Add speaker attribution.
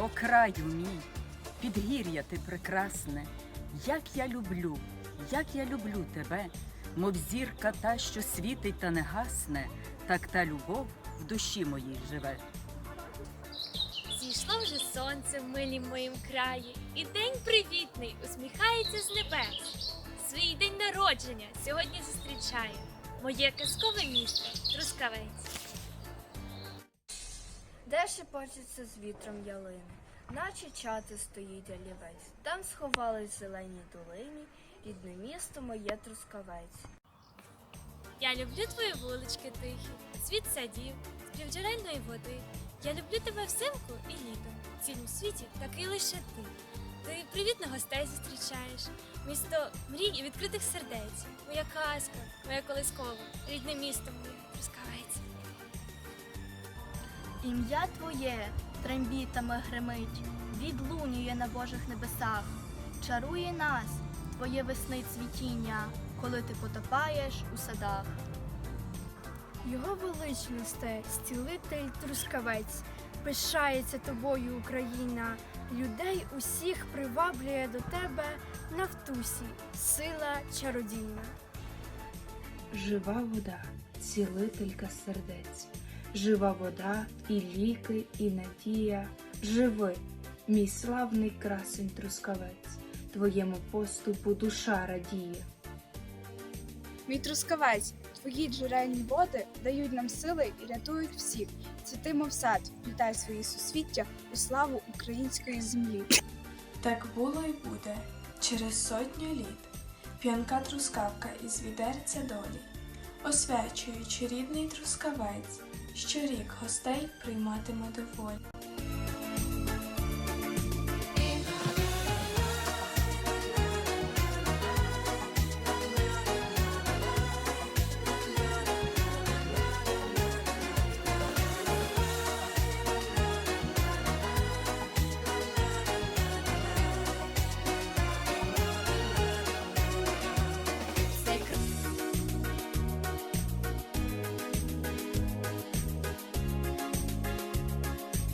Speaker 1: О краю мій, підгір'я ти прекрасне, як я люблю, як я люблю тебе, мов зірка та, що світить та не гасне, так та любов в душі моїй живе.
Speaker 2: Зійшло вже сонце в милім моїм краї, і день привітний усміхається з небес. Свій день народження сьогодні зустрічає моє казкове місто Трускавець.
Speaker 3: Де шепочеться з вітром ялини, наче чати стоїть олівець. Там сховались в зеленій долині, рідне місто моє трускавець.
Speaker 2: Я люблю твої вулички тихі, світ садів, спів джерельної води. Я люблю тебе взимку і літом. В цілому світі такий лише ти. Ти привітно гостей зустрічаєш. Місто мрій і відкритих сердець. Моя казка, моя колискова, рідне місто моє, Трускавець.
Speaker 3: Ім'я твоє трембітами гримить, відлунює на Божих небесах, чарує нас, твоє весни цвітіння, коли ти потопаєш у садах.
Speaker 4: Його величносте, стілитель трускавець, пишається тобою Україна, людей усіх приваблює до тебе Нафтусі, сила чародійна.
Speaker 5: Жива вода, цілителька сердець, жива вода, і ліки, і надія. Живи, мій славний красень трускавець, твоєму поступу душа радіє.
Speaker 6: Мій трускавець, твої джерельні води дають нам сили і рятують всіх. Цвіти, мов сад, вітай свої сусвіття у славу української землі.
Speaker 7: Так було й буде через сотню літ. П'янка трускавка із відерця долі, освячуючи рідний трускавець, щорік гостей прийматиме доволі.